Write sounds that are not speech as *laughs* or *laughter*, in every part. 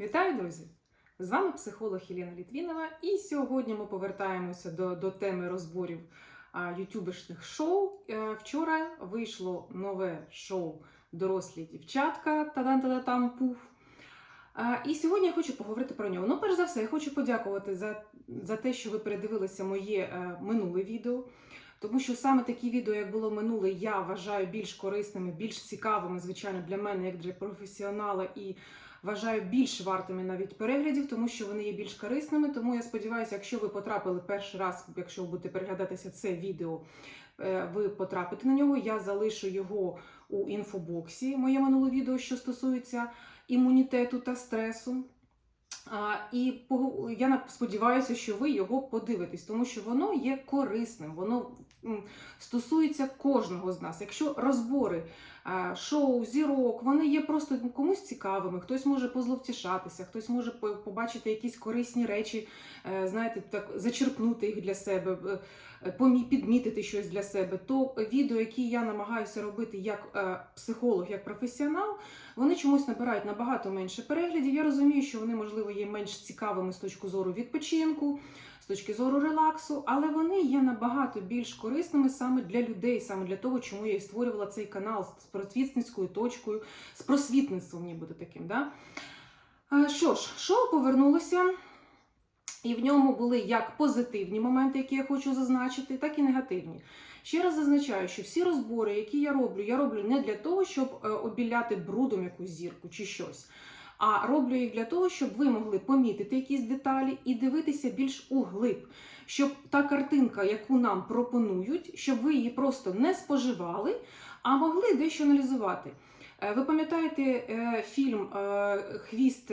Вітаю, друзі! З вами психолог Єлена Літвінова, і сьогодні ми повертаємося до, до теми розборів а, ютубишних шоу. Е, вчора вийшло нове шоу Дорослі дівчатка тадан та там пуф. І сьогодні я хочу поговорити про нього. Ну, перш за все, я хочу подякувати за, за те, що ви передивилися моє е, минуле відео. Тому що саме такі відео, як було минуле, я вважаю більш корисними, більш цікавими, звичайно, для мене, як для професіонала, і вважаю більш вартими навіть переглядів, тому що вони є більш корисними. Тому я сподіваюся, якщо ви потрапили перший раз, якщо ви будете переглядатися це відео, е, ви потрапите на нього. Я залишу його у інфобоксі, моє минуле відео, що стосується імунітету та стресу. І я сподіваюся, що ви його подивитесь, тому що воно є корисним, воно стосується кожного з нас. Якщо розбори шоу, зірок, вони є просто комусь цікавими, хтось може позловтішатися, хтось може побачити якісь корисні речі, е, знаєте, так зачерпнути їх для себе, е, підмітити щось для себе, то відео, які я намагаюся робити як е, психолог, як професіонал, вони чомусь набирають набагато менше переглядів. Я розумію, що вони, можливо, є менш цікавими з точки зору відпочинку, з точки зору релаксу, але вони є набагато більш корисними саме для людей, саме для того, чому я і створювала цей канал з просвітницькою точкою, з просвітництвом, нібито таким. Да? Е, Що ж, шоу повернулося. І в ньому були як позитивні моменти, які я хочу зазначити, так і негативні. Ще раз зазначаю, що всі розбори, які я роблю, я роблю не для того, щоб е, обіляти брудом якусь зірку чи щось. А роблю їх для того, щоб ви могли помітити якісь деталі і дивитися більш углиб, щоб та картинка, яку нам пропонують, щоб ви її просто не споживали, а могли дещо аналізувати. Е, Ви пам'ятаєте е, фільм е, Хвіст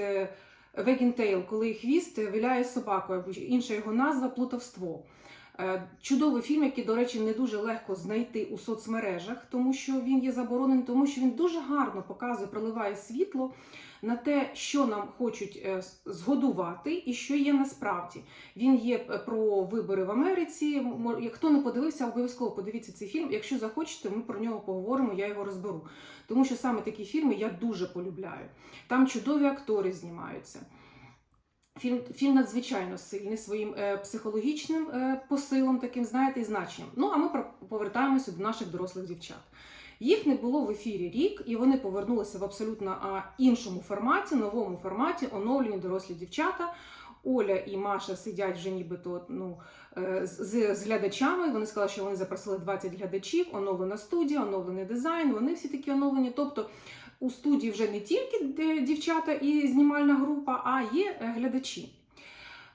Вегінтейл, коли хвіст виляє собакою, або інша його назва плутовство. Е, Чудовий фільм, який, до речі, не дуже легко знайти у соцмережах, тому що він є заборонений, тому що він дуже гарно показує, проливає світло на те, що нам хочуть е, згодувати і що є насправді. Він є е, про вибори в Америці. Хто не подивився, обов'язково подивіться цей фільм. Якщо захочете, ми про нього поговоримо, я його розберу. Тому що саме такі фільми я дуже полюбляю. Там чудові актори знімаються. Фільм, фільм надзвичайно сильний своїм е, психологічним е, посилом, таким, знаєте, і значенням. Ну, а ми повертаємося до наших дорослих дівчат. Їх не було в ефірі рік, і вони повернулися в абсолютно а, іншому форматі, новому форматі, оновлені дорослі дівчата. Оля і Маша сидять вже нібито ну, е, з- з глядачами. Вони сказали, що вони запросили 20 глядачів, оновлена студія, оновлений дизайн. Вони всі такі оновлені. Тобто у студії вже не тільки дівчата і знімальна група, а є е, глядачі.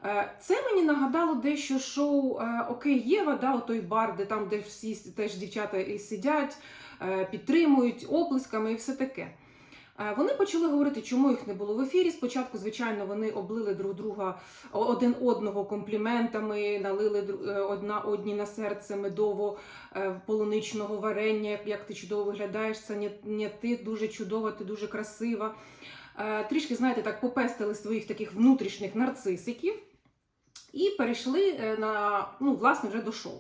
Е, Це мені нагадало дещо шоу е, Окей Єва, да, той бар, де там де всі теж дівчата і сидять, підтримують оплесками і все таке. Вони почали говорити, чому їх не було в ефірі. Спочатку, звичайно, вони облили друг друга один одного компліментами, налили е, одна одні на серце медово е, полуничного варення, як- ти чудово виглядаєш, це не, не ти дуже чудова, ти дуже красива. Е, Трішки, знаєте, так попестили своїх таких внутрішніх нарцисиків і перейшли на, ну, власне, вже до шоу.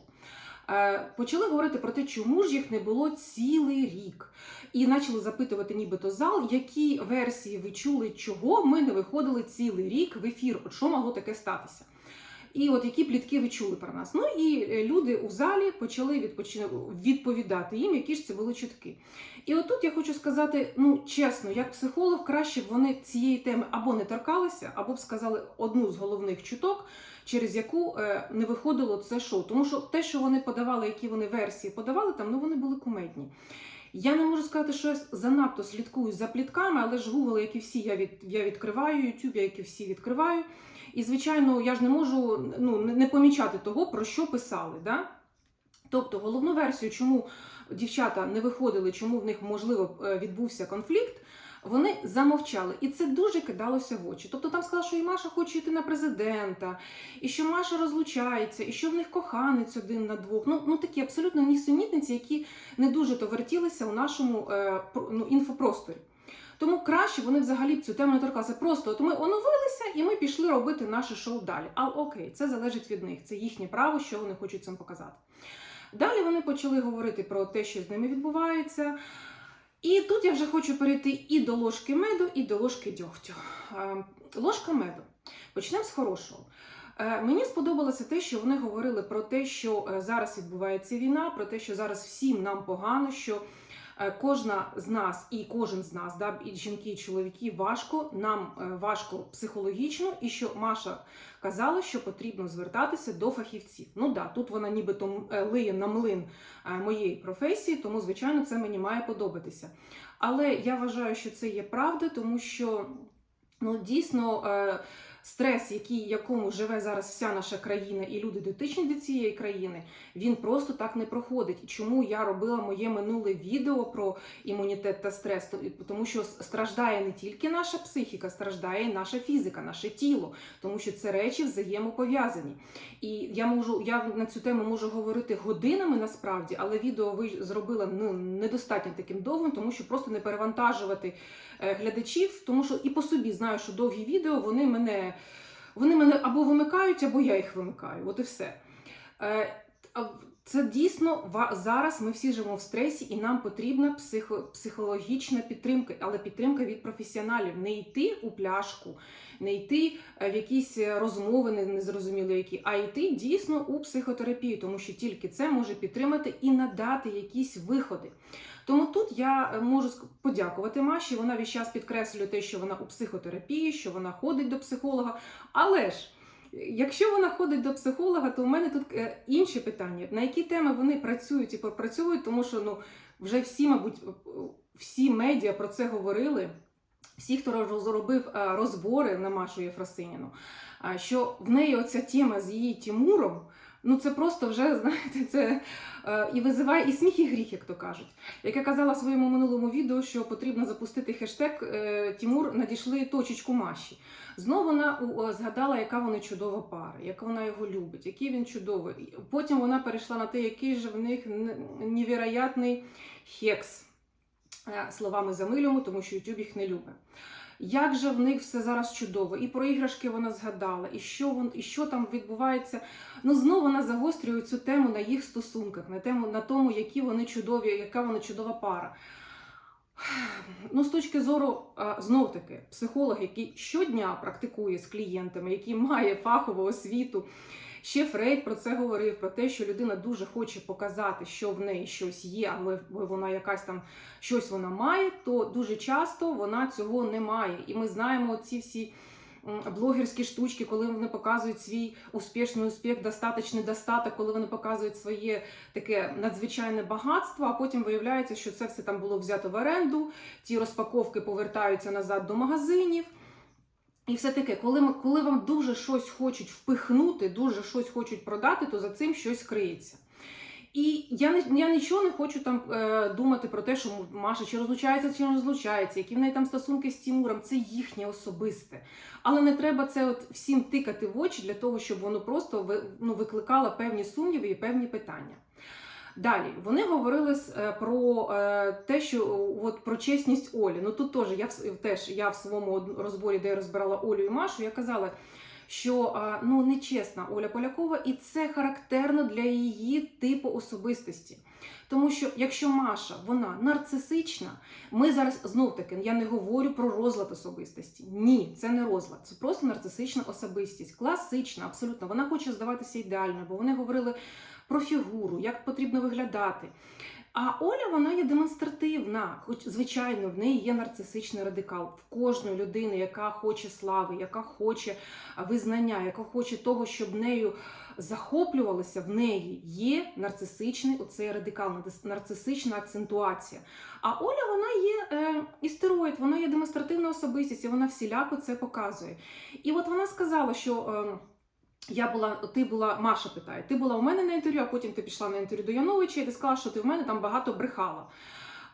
Е, Почали говорити про те, чому ж їх не було цілий рік. І почали запитувати нібито зал, які версії ви чули, чого ми не виходили цілий рік в ефір. От що могло таке статися? І от які плітки ви чули про нас. Ну і е, люди у залі почали відповідати їм, які ж це були чутки. І отут я хочу сказати, ну чесно, як психолог, краще б вони цієї теми або не торкалися, або б сказали одну з головних чуток, через яку е, не виходило це шоу. Тому що те, що вони подавали, які вони версії подавали, там ну вони були кумедні. Я не можу сказати, що я занадто слідкую за плітками, але ж Google, як і всі, я від я відкриваю, YouTube, як і всі відкриваю. І, звичайно, я ж не можу ну, не не помічати того, про що писали. Да? Тобто, головну версію, чому дівчата не виходили, чому в них можливо е, відбувся конфлікт, вони замовчали. І це дуже кидалося в очі. Тобто там сказали, що і Маша хоче йти на президента, і що Маша розлучається, і що в них коханець один на двох. Ну, ну такі абсолютно нісенітниці, які не дуже то вертілися у нашому е, ну, інфопросторі. Тому краще вони взагалі цю тему не торкалися. Просто от ми оновилися і ми пішли робити наше шоу далі. Але окей, це залежить від них. Це їхнє право, що вони хочуть цим показати. Далі вони почали говорити про те, що з ними відбувається. І тут я вже хочу перейти і до ложки меду, і до ложки дьогтю. Е, Ложка меду. Почнемо з хорошого. Е, Мені сподобалося те, що вони говорили про те, що е, зараз відбувається війна, про те, що зараз всім нам погано, що кожна з нас і кожен з нас, да, і жінки, і чоловіки, важко, нам е, важко психологічно, і що Маша казала, що потрібно звертатися до фахівців. Ну да, тут вона нібито е, лиє на млин е, моєї професії, тому звичайно це мені має подобатися. Але я вважаю, що це є правда, тому що ну дійсно. Стрес, який, якому живе зараз вся наша країна і люди дотичні до цієї країни, він просто так не проходить. Чому я робила моє минуле відео про імунітет та стрес? То- Тому що страждає не тільки наша психіка, страждає і наша фізика, наше тіло, тому що це речі взаємопов'язані. І я можу, я на цю тему можу говорити годинами насправді, але відео ви зробила ну, недостатньо таким довгим, тому що просто не перевантажувати глядачів, тому що і по собі знаю, що довгі відео вони мене, вони мене або вимикають, або я їх вимикаю. От і все. Е, Це дійсно зараз ми всі живемо в стресі, і нам потрібна психо, психологічна підтримка, але підтримка від професіоналів. Не йти у пляшку, не йти е, в якісь розмови не- незрозумілі які, а йти дійсно у психотерапію, тому що тільки це може підтримати і надати якісь виходи. Тому тут я е, можу подякувати Маші. Вона весь час підкреслює те, що вона у психотерапії, що вона ходить до психолога. Але ж якщо вона ходить до психолога, то у мене тут е, інші питання: на які теми вони працюють і пропрацьовують, тому що ну вже всі, мабуть, е, всі медіа про це говорили. Всі, хто роз- робив е, розбори на Машу Єфросиніну, що в неї оця тема з її Тімуром, ну це просто вже, *laughs* знаєте, це е, і визиває і сміх, і гріх, як то кажуть. Як я казала в своєму минулому відео, що потрібно запустити хештег е, Тімур надійшли точечку Маші. Знову вона згадала, яка вона чудова пара, як вона його любить, який він чудовий. Потім вона перейшла на те, який же в них невероятний хекс. Е, Словами замилюємо, тому що YouTube їх не любить. Як же в них все зараз чудово, і про іграшки вона згадала, і що вон, і що там відбувається. Ну знову вона загострює цю тему на їх стосунках, на тему на тому, які вони чудові, яка вона чудова пара. Ну, з точки зору, знов таки, психолог, який щодня практикує з клієнтами, який має фахову освіту. Ще Фрейд про це говорив: про те, що людина дуже хоче показати, що в неї щось є, але вона якась там щось вона має, то дуже часто вона цього не має. І ми знаємо ці всі блогерські штучки, коли вони показують свій успішний успіх, достаточний достаток, коли вони показують своє таке надзвичайне багатство, а потім виявляється, що це все там було взято в оренду, ті розпаковки повертаються назад до магазинів. І все таке, коли, коли вам дуже щось хочуть впихнути, дуже щось хочуть продати, то за цим щось криється. І я не я нічого не хочу там е, думати про те, що Маша чи розлучається, чи не розлучається, які в неї там стосунки з Тімуром, це їхнє особисте. Але не треба це от всім тикати в очі для того, щоб воно просто ну, викликало певні сумніви і певні питання. Далі вони говорили е, про е, те, що от про чесність Олі. Ну тут теж я теж я в своєму розборі, де я розбирала Олю і Машу, я казала, що ну нечесна Оля Полякова, і це характерно для її типу особистості. Тому що якщо Маша вона нарцисична, ми зараз знов таки я не говорю про розлад особистості. Ні, це не розлад, це просто нарцисична особистість, класична, абсолютно. Вона хоче здаватися ідеальною, бо вони говорили про фігуру, як потрібно виглядати. А Оля вона є демонстративна, хоч звичайно, в неї є нарцисичний радикал. В кожної людини, яка хоче слави, яка хоче визнання, яка хоче того, щоб нею захоплювалися, в неї є нарцисичний оцей радикал, нарцисична акцентуація. А Оля вона є е, істероїд, вона є демонстративна особистість, і вона всіляко це показує. І от вона сказала, що. Е, я була, ти була, Маша питає, ти була у мене на інтерв'ю, а потім ти пішла на інтерв'ю до Яновича, і ти сказала, що ти в мене там багато брехала.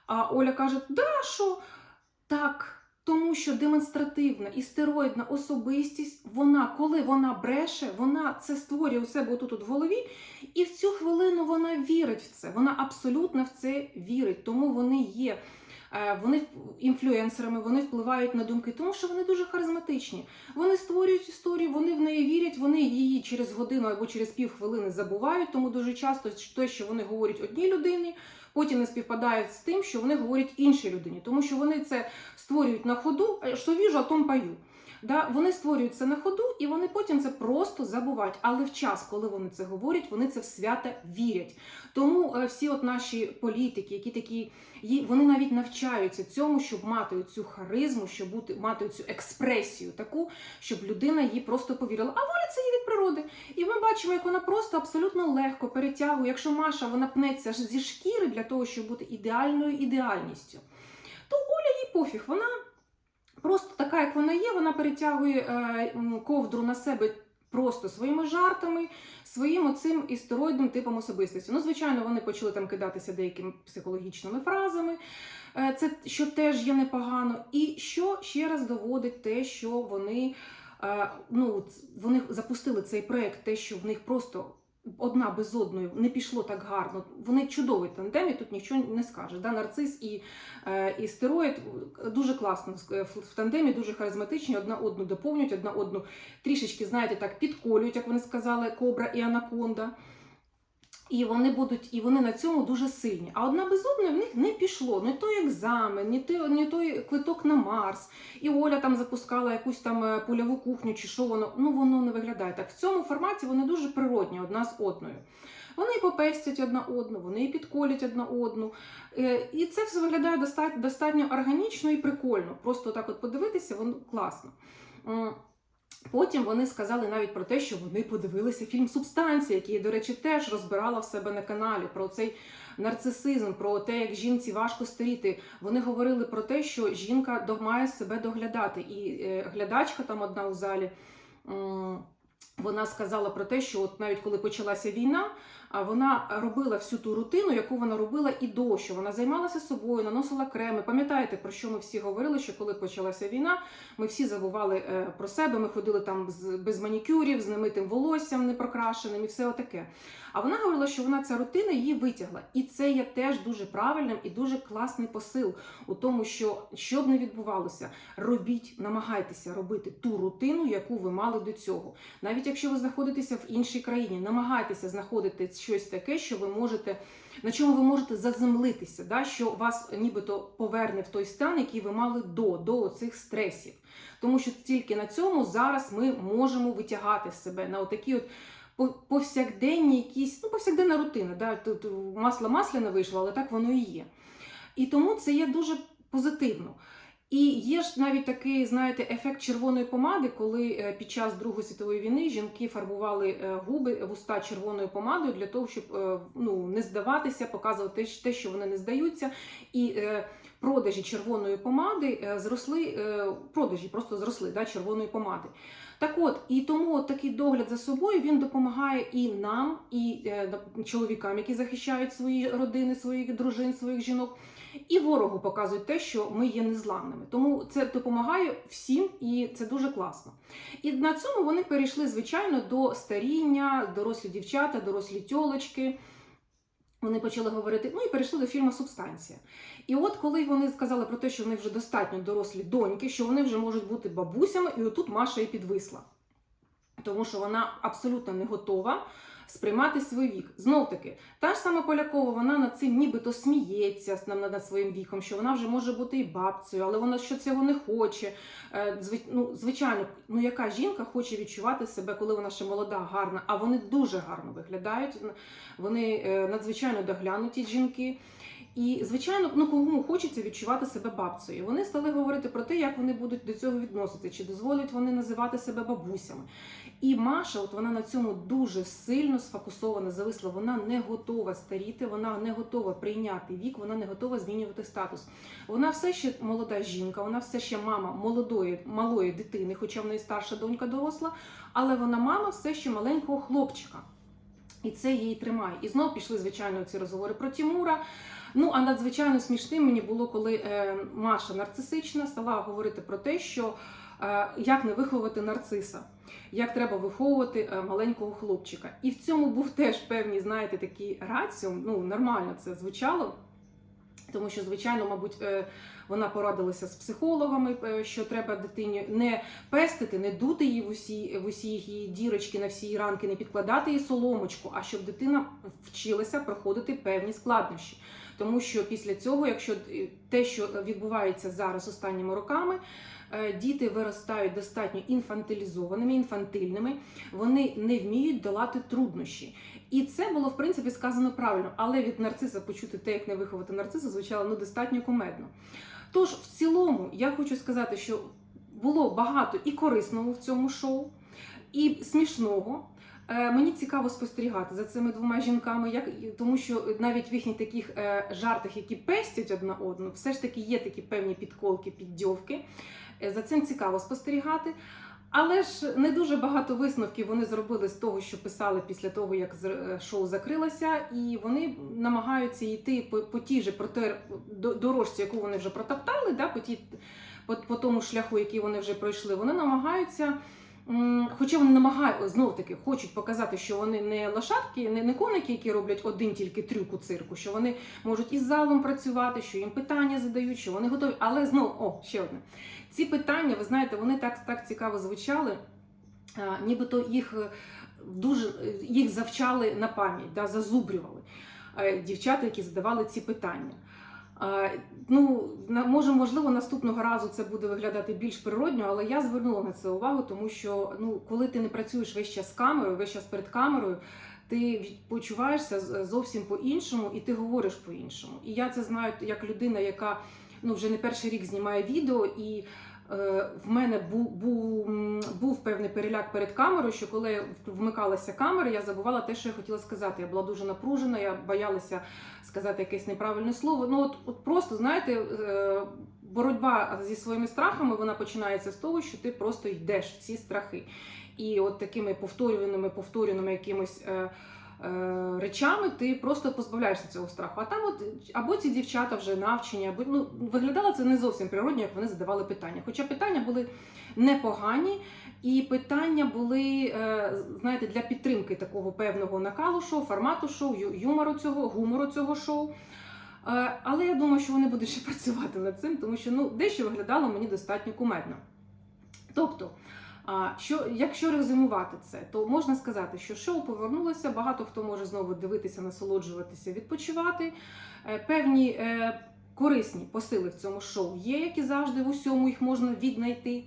А Оля каже: Да, що так, тому що демонстративна істероїдна особистість, вона, коли вона бреше, вона це створює у себе отут от в голові, і в цю хвилину вона вірить в це. Вона абсолютно в це вірить. Тому вони є. Е, Вони інфлюенсерами, вони впливають на думки, тому що вони дуже харизматичні. Вони створюють історію, вони в неї вірять, вони її через годину або через півхвилини забувають. Тому дуже часто те, що вони говорять одній людині, потім не співпадають з тим, що вони говорять іншій людині, тому що вони це створюють на ходу, що віжу, а том пою. Да, вони створюють це на ходу, і вони потім це просто забувають. Але в час, коли вони це говорять, вони це в свята вірять. Тому е, всі от наші політики, які такі, вони навіть навчаються цьому, щоб мати цю харизму, щоб бути мати цю експресію таку, щоб людина їй просто повірила. А воля це є від природи. І ми бачимо, як вона просто абсолютно легко перетягує. Якщо Маша вона пнеться зі шкіри для того, щоб бути ідеальною ідеальністю, то Оля їй пофіг. Вона просто така, як вона є, вона перетягує е, ковдру на себе. Просто своїми жартами, своїм оцим істероїдним типом особистості. Ну, звичайно, вони почали там кидатися деякими психологічними фразами, е, це що теж є непогано. І що ще раз доводить те, що вони, е, ну, вони запустили цей проект, те, що в них просто одна без одної не пішло так гарно. Вони чудовий тандем, і тут нічого не скажеш. Да? Нарцис і, е, і стероїд дуже класно в- в тандемі, дуже харизматичні, одна одну доповнюють, одна одну трішечки, знаєте, так підколюють, як вони сказали, кобра і анаконда. І вони будуть, і вони на цьому дуже сильні. А одна без одної в них не пішло. Не той екзамен, ні той, ні той квиток на Марс. І Оля там запускала якусь там е, польову кухню, чи що воно. Ну воно не виглядає так. В цьому форматі вони дуже природні одна з одною. Вони і попестять одна одну, вони і підколять одна одну. Е, І це все виглядає достатньо, достатньо органічно і прикольно. Просто так от подивитися, воно класно. Потім вони сказали навіть про те, що вони подивилися фільм Субстанція, який, до речі, теж розбирала в себе на каналі про цей нарцисизм, про те, як жінці важко старіти. Вони говорили про те, що жінка має себе доглядати. І е, глядачка там одна у залі. Вона сказала про те, що от навіть коли почалася війна, вона робила всю ту рутину, яку вона робила і до що. Вона займалася собою, наносила креми. Пам'ятаєте, про що ми всі говорили? Що коли почалася війна, ми всі забували е, про себе. Ми ходили там з без манікюрів, з немитим волоссям непрокрашеним і все отаке. А вона говорила, що вона ця рутина її витягла, і це є теж дуже правильним і дуже класний посил у тому, що що б не відбувалося, робіть, намагайтеся робити ту рутину, яку ви мали до цього. Навіть якщо ви знаходитеся в іншій країні, намагайтеся знаходити щось таке, що ви можете. На чому ви можете заземлитися, да, що вас нібито поверне в той стан, який ви мали до, до цих стресів. Тому що тільки на цьому зараз ми можемо витягати себе на отакі от повсякденні якісь, ну, повсякденна рутина. Да? Тут масло масляне вийшло, але так воно і є. І тому це є дуже позитивно. І є ж навіть такий, знаєте, ефект червоної помади, коли е, під час Другої світової війни жінки фарбували е, губи, вуста червоною помадою для того, щоб е, ну, не здаватися, показувати те, що вони не здаються. І е, продажі червоної помади е, зросли, е, продажі просто зросли да, червоної помади. Так от, і тому от такий догляд за собою він допомагає і нам, і е, чоловікам, які захищають свої родини, своїх дружин, своїх жінок. І ворогу показують те, що ми є незламними. Тому це допомагає всім, і це дуже класно. І на цьому вони перейшли, звичайно, до старіння, дорослі дівчата, дорослі тьолочки. Вони почали говорити, ну і перейшли до фільму Субстанція. І от коли вони сказали про те, що вони вже достатньо дорослі доньки, що вони вже можуть бути бабусями, і отут Маша і підвисла. Тому що вона абсолютно не готова сприймати свій вік. Знов таки, та ж сама Полякова, вона над цим нібито сміється над, своїм віком, що вона вже може бути і бабцею, але вона що цього не хоче. Е, ну, звичайно, ну яка жінка хоче відчувати себе, коли вона ще молода, гарна, а вони дуже гарно виглядають. Вони е, надзвичайно доглянуті жінки. І, звичайно, ну кому хочеться відчувати себе бабцею. Вони стали говорити про те, як вони будуть до цього відносити, чи дозволять вони називати себе бабусями. І Маша, от вона на цьому дуже сильно сфокусована, зависла. Вона не готова старіти, вона не готова прийняти вік, вона не готова змінювати статус. Вона все ще молода жінка, вона все ще мама молодої, малої дитини, хоча в неї старша донька доросла, але вона мама все ще маленького хлопчика. І це її тримає. І знов пішли, звичайно, ці розговори про Тімура. Ну, а надзвичайно смішним мені було, коли е, Маша нарцисична стала говорити про те, що е, як не виховати нарциса, як треба виховувати е, маленького хлопчика. І в цьому був теж певні, знаєте, такий раціум, ну, нормально це звучало. Тому що, звичайно, мабуть, е, вона порадилася з психологами, е, що треба дитині не пестити, не дути її в усі, в усі її дірочки на всі її ранки, не підкладати їй соломочку, а щоб дитина вчилася проходити певні складнощі. Тому що після цього, якщо те, що відбувається зараз останніми роками, е, діти виростають достатньо інфантилізованими, інфантильними, вони не вміють долати труднощі. І це було в принципі сказано правильно, але від нарциса почути те, як не виховати нарциса, звучало ну достатньо кумедно. Тож, в цілому, я хочу сказати, що було багато і корисного в цьому шоу, і смішного. Е, Мені цікаво спостерігати за цими двома жінками, як тому, що навіть в їхніх таких е, жартах, які пестять одна одну, все ж таки є такі певні підколки, піддьовки. Е, За цим цікаво спостерігати. Але ж не дуже багато висновків вони зробили з того, що писали після того, як е, шоу закрилося, і вони намагаються йти по, по тій же проте, до- дорожці, яку вони вже протоптали, да, по, ті, по, по тому шляху, який вони вже пройшли. Вони намагаються. Хоча вони намагаються знов таки хочуть показати, що вони не лошадки, не, не коники, які роблять один тільки трюк у цирку, що вони можуть із залом працювати, що їм питання задають, що вони готові. Але знову, о, ще одне. Ці питання, ви знаєте, вони так, так цікаво звучали, а, нібито їх е, дуже е, їх завчали на пам'ять, да, зазубрювали е, дівчата, які задавали ці питання. Ну, може, можливо, наступного разу це буде виглядати більш природньо, але я звернула на це увагу, тому що ну, коли ти не працюєш весь час з камерою, весь час перед камерою, ти почуваєшся зовсім по-іншому і ти говориш по-іншому. І я це знаю як людина, яка ну, вже не перший рік знімає відео, і в мене був, був, був певний переляк перед камерою, що коли вмикалася камера, я забувала те, що я хотіла сказати. Я була дуже напружена, я боялася сказати якесь неправильне слово. Ну, от, от просто, знаєте, е, боротьба зі своїми страхами вона починається з того, що ти просто йдеш в ці страхи. І от такими повторюваними, повторюваними якимось. Е, е, Речами ти просто позбавляєшся цього страху. А там, от або ці дівчата вже навчені, або ну виглядало це не зовсім природньо, як вони задавали питання. Хоча питання були непогані, і питання були, е, знаєте, для підтримки такого певного накалу шоу, формату шоу, юмору цього, гумору цього шоу. Е, Але я думаю, що вони будуть ще *laughs* працювати над цим, тому що ну, дещо виглядало мені достатньо кумедно. Тобто, що, якщо резюмувати це, то можна сказати, що шоу повернулося, багато хто може знову дивитися, насолоджуватися, відпочивати. Е, Певні е, корисні посили в цьому шоу є, як і завжди, в усьому їх можна віднайти.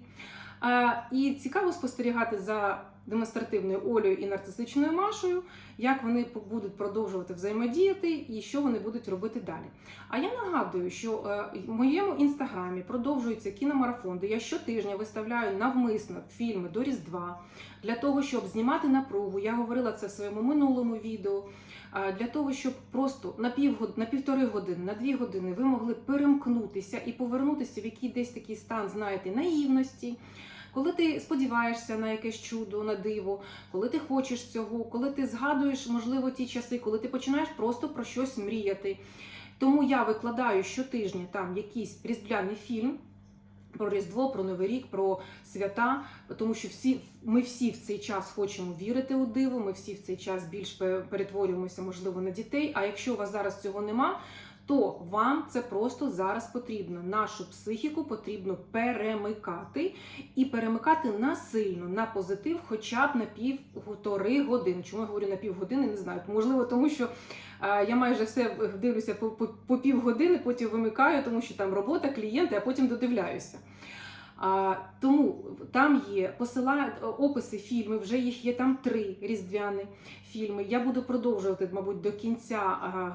Е, І цікаво спостерігати за демонстративною Олею і нарцисичною Машею, як вони будуть продовжувати взаємодіяти і що вони будуть робити далі. А я нагадую, що е, в моєму інстаграмі продовжується кіномарафон, де я щотижня виставляю навмисно фільми до Різдва для того, щоб знімати напругу. Я говорила це в своєму минулому відео. Для того, щоб просто на півгод... на півтори години, на дві години ви могли перемкнутися і повернутися в який десь такий стан, знаєте, наївності, коли ти сподіваєшся на якесь чудо, на диво, коли ти хочеш цього, коли ти згадуєш, можливо, ті часи, коли ти починаєш просто про щось мріяти. Тому я викладаю щотижня там якийсь різдвяний фільм. Про Різдво, про Новий рік, про свята, тому що всі ми всі в цей час хочемо вірити у диво. Ми всі в цей час більш перетворюємося, можливо, на дітей. А якщо у вас зараз цього нема, то вам це просто зараз потрібно. Нашу психіку потрібно перемикати і перемикати насильно на позитив, хоча б на півтори години. Чому я говорю на півгодини, не знаю. Можливо, тому що е, я майже все дивлюся по, по, по півгодини, потім вимикаю, тому що там робота, клієнти, а потім додивляюся. Тому там є посила описи фільмів, вже їх є там три різдвяні фільми. Я буду продовжувати, мабуть, до кінця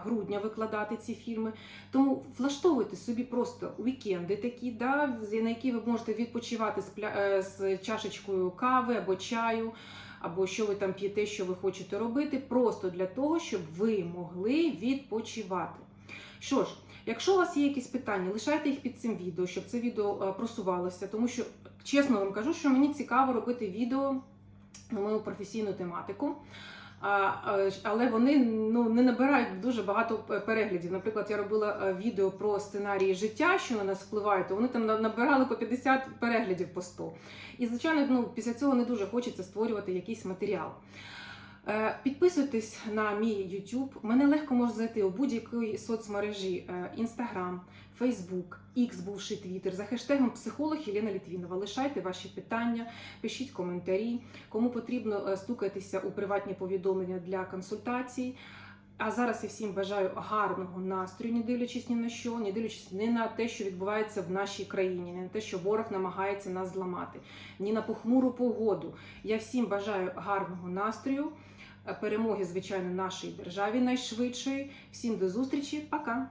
грудня викладати ці фільми. Тому влаштовуйте собі просто вікенди такі, да, на які ви можете відпочивати е, з чашечкою кави або чаю, або що ви там п'єте, що ви хочете робити, просто для того, щоб ви могли відпочивати. Що ж, якщо у вас є якісь питання, лишайте їх під цим відео, щоб це відео е, просувалося, тому що чесно вам кажу, що мені цікаво робити відео на мою професійну тематику. А, але вони ну не набирають дуже багато переглядів. Наприклад, я робила е, відео про сценарії життя, що на нас впливають, то вони там набирали по 50 переглядів по 100. І звичайно, ну після цього не дуже хочеться створювати якийсь матеріал. Е, Підписуйтесь на мій YouTube. Мене легко можна знайти у будь-якій соцмережі е, Instagram, Facebook, X, бувший Twitter, за хештегом психолог Єлена Літвінова. Лишайте ваші питання, пишіть коментарі. Кому потрібно, е, стукайтеся у приватні повідомлення для консультацій. А зараз я всім бажаю гарного настрою, не дивлячись ні на що, не дивлячись ні на те, що відбувається в нашій країні, не на те, що ворог намагається нас зламати, ні на похмуру погоду. Я всім бажаю гарного настрою, перемоги, звичайно, нашій державі найшвидшої. Всім до зустрічі, пока!